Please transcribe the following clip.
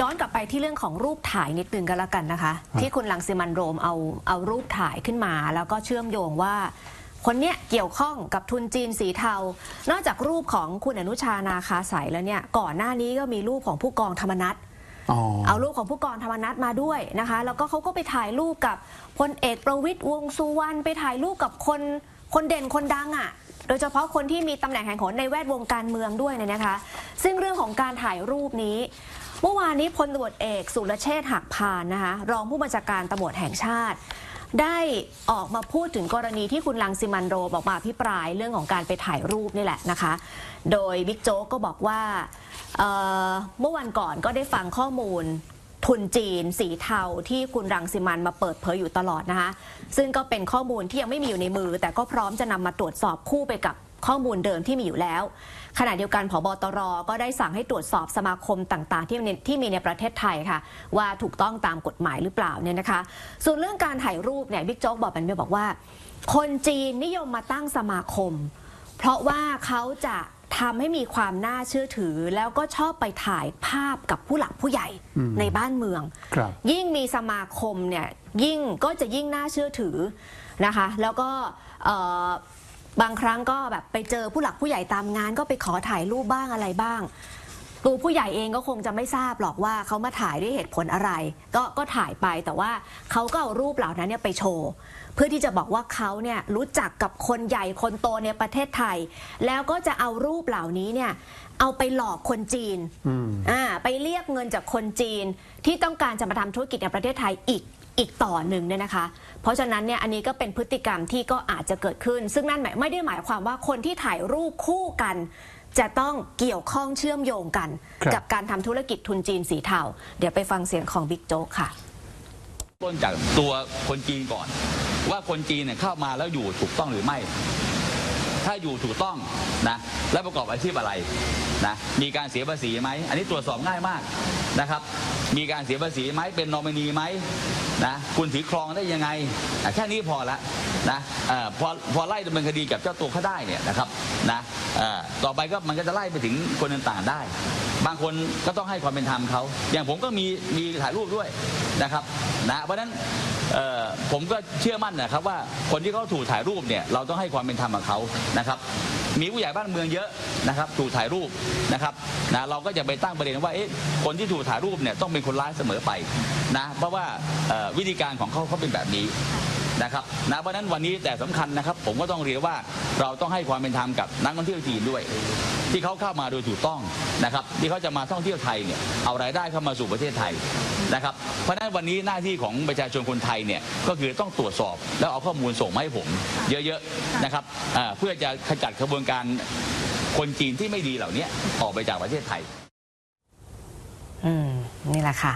ย้อนกลับไปที่เรื่องของรูปถ่ายนิดนึงกันแล้วกันนะคะ ที่คุณลังสิมันโรมเอาเอารูปถ่ายขึ้นมา แล้วก็เชื่อมโยงว่า คนเนี้ยเกี่ยวข้องกับทุนจีนสีเทา นอกจากรูปของคุณอนุชานาคาสายแล้วเนี่ยก่อนหน้านี้ก็มีรูปของผู้กองธรรมนัฐอ๋อเอารูปของผู้กองธรรมนัฐมาด้วยนะคะ แล้วก็เขาก็ไปถ่ายรูปกับพลเอกประวิตยวงษ์สุวรรณไปถ่ายรูปกับคนคนเด่นคนดังอะ่ะโดยเฉพาะคนที่มีตำแหน่งแห่งหนในแวดวงการเมืองด้วยเนี่ยนะคะ ซึ่งเรื่องของการถ่ายรูปนี้ เมื่อวานนี้พลตำรวจเอกสุรเชษฐ์หักพานนะคะรองผู้บัญชาการตำรวจแห่งชาติ ได้ออกมาพูดถึงกรณีที่คุณลังสิมันโรมอกมาอภิปรายเรื่องของการไปถ่ายรูปนี่แหละนะคะ โดยบิ๊กโจ๊กก็บอกว่าเเมื่อวันก่อนก็ได้ฟังข้อมูลทุนจีน สีเทาที่คุณรังสิมันมาเปิดเผยอยู่ตลอดนะคะ ซึ่งก็เป็นข้อมูลที่ยังไม่มีอยู่ในมือ แต่ก็พร้อมจะนำมาตรวจสอบคู่ไปกับ ข้อมูลเดิมที่มีอยู่แล้ว ขณะเดียวกันผบตรก็ได้สั่งให้ตรวจสอบสมาคมต่างๆ ที่มีที่มีในประเทศไทยค่ะ ว่าถูกต้องตามกฎหมายหรือเปล่าเนี่ยนะคะ ส่วนเรื่องการถ่ายรูปเนี่ยบิ๊กโจ๊กบอกแบบนี้บอกว่า คนจีนนิยมมาตั้งสมาคม เพราะว่าเขาจะทำให้มีความน่าเชื่อถือ แล้วก็ชอบไปถ่ายภาพกับผู้หลักผู้ใหญ่อืมในบ้านเมืองครับยิ่งมีสมาคมเนี่ยยิ่งก็จะยิ่งน่าเชื่อถือนะคะ แล้วก็เอ่อ บางครั้งก็แบบไปเจอผู้หลักผู้ใหญ่ตามงาน ก็ไปขอถ่ายรูปบ้างอะไรบ้าง ตัวผู้ใหญ่เองก็คงจะไม่ทราบหรอกว่าเขามาถ่ายด้วยเหตุผลอะไร ก็ก็ถ่ายไปแต่ว่าเขาก็เอารูปเหล่านั้นเนี่ยไปโชว์เพื่อที่จะบอกว่าเขาเนี่ยรู้จักกับคนใหญ่คนโตในประเทศไทย แล้วก็จะเอารูปเหล่านี้เนี่ยเอาไปหลอกคนจีนอืมอ่าไปเรียกเงินจากคนจีนที่ต้องการจะมาทำธุรกิจในประเทศไทยอีก อีกต่อหนึ่งเนี่ยนะคะ เพราะฉะนั้นเนี่ยอันนี้ก็เป็นพฤติกรรมที่ก็อาจจะเกิดขึ้น ซึ่งนั่นหมายไม่ได้หมายความว่าคนที่ถ่ายรูปคู่กัน จะต้องเกี่ยวข้องเชื่อมโยงกัน ครับ กับการทำธุรกิจทุนจีนสีเทาเดี๋ยวไปฟังเสียงของบิ๊กโจ๊กค่ะ ต้นจากตัวคนจีนก่อน ว่าคนจีนเนี่ยเข้ามาแล้วอยู่ถูกต้องหรือไม่ ถ้าอยู่ถูกต้องนะและประกอบอาชีพอะไรนะมีการเสียภาษีไหมอันนี้ตรวจสอบง่ายมากนะครับ มีการเสียภาษีไหมเป็นนอมินีไหมนะคุณถือครองได้ยังไง แค่นี้พอละนะอพอพอไล่ดำเนินคดีกับเจ้าตัวเขาได้เนี่ยนะครับนะต่อไปก็มันก็จะไล่ไปถึงคนต่างๆได้ บางคนก็ต้องให้ความเป็นธรรมเขา อย่างผมก็มีมีถ่ายรูปด้วยนะครับนะเพราะฉะนั้นผมก็เชื่อมั่นนะครับว่าคนที่เขาถูกถ่ายรูปเนี่ยเราต้องให้ความเป็นธรรมกับเขานะครับมีผู้ใหญ่บ้านเมืองเยอะนะครับถูกถ่ายรูปนะครับนะเราก็จะไปตั้งประเด็นว่าเอ๊ะคนที่ถูกถ่ายรูปเนี่ยต้องเป็นคนร้ายเสมอไปนะเพราะว่าวิธีการของเขาเขาเป็นแบบนี้ นะครับนะเพราะนั้นวันนี้แต่สำคัญนะครับ ผมก็ต้องเรียนว่าเราต้องให้ความเป็นธรรมกับนักท่องเที่ยวจีนด้วย ที่เขาเข้ามาโดยถูกต้องนะครับที่เขาจะมาท่องเที่ยวไทยเนี่ยเอารายได้เข้ามาสู่ประเทศไทยนะครับเพราะนั้นวันนี้หน้าที่ของประชาชนคนไทยเนี่ยก็คือต้องตรวจสอบแล้วเอาข้อมูลส่งมาให้ผม เยอะๆนะครับเพื่อจะขจัดกระบวนการคนจีนที่ไม่ดีเหล่านี้ออกไปจากประเทศไทย อืม นี่แหละค่ะ